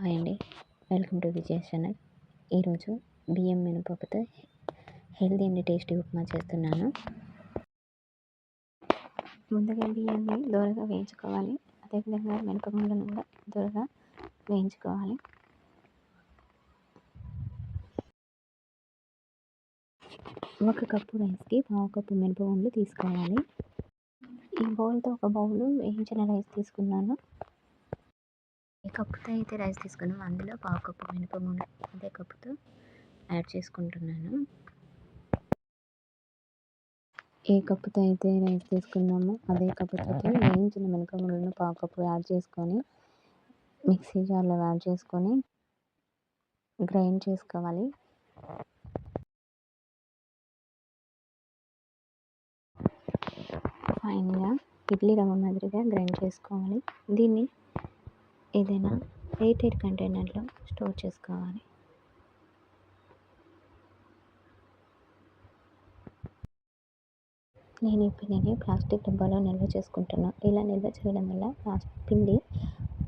Hi అండి. Welcome to Vijay channel. ఈరోజు బియ్యం మినపప్పుతో హెల్దీ అండ్ టేస్టీ ఉప్మా చేస్తున్నాను. ముందుగా బియ్యాన్ని దూరగా వేయించుకోవాలి. అదేవిధంగా మినపగుండను కూడా దూరగా వేయించుకోవాలి. ఒక కప్పు రైస్కి పావు కప్పు మినపగుండ్లు తీసుకోవాలి. ఈ బౌల్తో ఒక బౌల్ వేయించిన రైస్ తీసుకున్నాను. కప్పుతో అయితే రైస్ తీసుకున్నాము అందులో పావు కప్పు మినపగుండ అదే కప్పుతో యాడ్ చేసుకుంటున్నాను. ఏ కప్పుతో అయితే రైస్ తీసుకున్నామో అదే కప్పుతో వేయించిన మినపగుండను పావు కప్పు యాడ్ చేసుకొని మిక్సీ జార్లో యాడ్ చేసుకొని గ్రైండ్ చేసుకోవాలి. ఫైన్గా ఇడ్లీ రవ్వ మాదిరిగా గ్రైండ్ చేసుకోవాలి. దీన్ని ఏదైనా ఎయిర్ కంటైనర్లో స్టోర్ చేసుకోవాలి. నేను ఈ పిండిని ప్లాస్టిక్ డబ్బాలో నిల్వ చేసుకుంటున్నాను ఇలా నిల్వ చేయడం వల్ల ప్లాస్టిక్ పిండి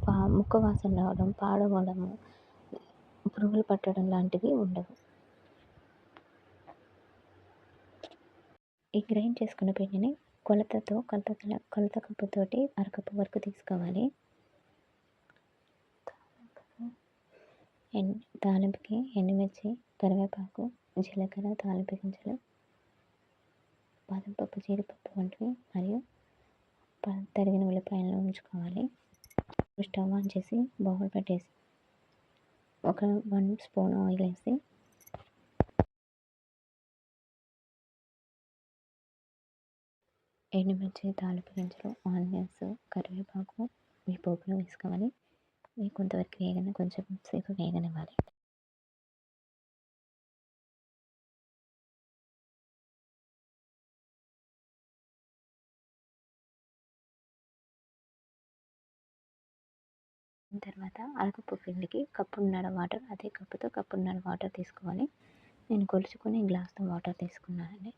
పా ముక్క వాసన రావడం పాడవడము పురుగులు పట్టడం లాంటివి ఉండవు. ఈ గ్రైండ్ చేసుకున్న పిండిని కొలతతో కొలత కొలత కప్పుతోటి అరకప్పు వరకు తీసుకోవాలి. ఎన్ తాలింపుకి ఎండుమిర్చి కరివేపాకు జీలకర్ర తాలింపు గింజలు బాదం పప్పు జీడిపప్పు వంటివి మరియు తరిగిన ఉల్లిపాయలను ఉంచుకోవాలి. స్టవ్ ఆన్ చేసి బౌల్ పెట్టేసి ఒక వన్ స్పూన్ ఆయిల్ వేసి ఎండుమిర్చి తాలింపు గింజలు ఆనియన్స్ కరివేపాకు ఈ పోపులో వేసుకోవాలి. ఇవి కొంతవరకు వేగన కొంచెం సేపు వేగనివ్వాలి తర్వాత అరకప్పు పిండికి కప్పున్నర వాటర్ అదే కప్పుతో కప్పున్నర వాటర్ తీసుకోవాలి. నేను కొలుచుకొని గ్లాస్తో వాటర్ తీసుకున్నానండి.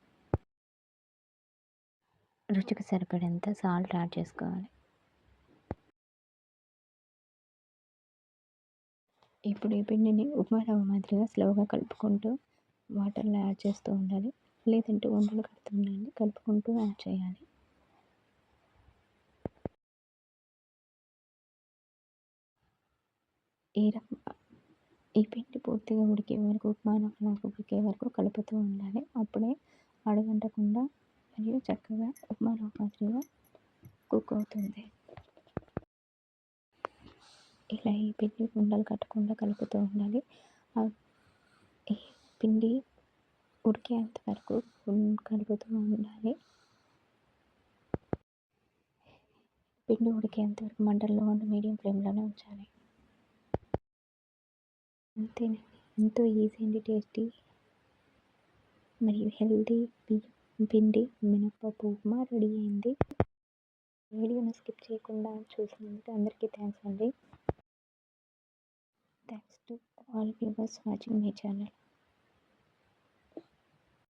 రుచికి సరిపడేంత సాల్ట్ యాడ్ చేసుకోవాలి. ఇప్పుడు ఈ పిండిని ఉప్మా రవ్వ మాదిరిగా స్లోగా కలుపుకుంటూ వాటర్లో యాడ్ చేస్తూ ఉండాలి. లేదంటే ఉండలు కడుతుండాలి కలుపుకుంటూ యాడ్ చేయాలి. ఈ ఈ పిండి పూర్తిగా ఉడికే వరకు ఉప్మా రవ్వలాగా ఉడికే వరకు కలుపుతూ ఉండాలి. అప్పుడే అడుగంటకుండా మరియు చక్కగా ఉప్మా రవ్వ మాదిరిగా కుక్ అవుతుంది. ఇలా ఈ పిండి ఉండలు కట్టకుండా కలుపుతూ ఉండాలి. ఈ పిండి ఉడికేంత వరకు కలుపుతూ ఉండాలి. పిండి ఉడికేంత వరకు మంటల్లో ఉండి మీడియం ఫ్లేమ్లోనే ఉంచాలి. అంతేనండి ఎంతో ఈజీ అండి టేస్టీ మరియు హెల్దీ పిండి మినప్పప్పు ఉప్మా రెడీ అయింది. వీడియోని స్కిప్ చేయకుండా చూసినందుకు అందరికీ థ్యాంక్స్ అండి. Thanks to all viewers watching my channel.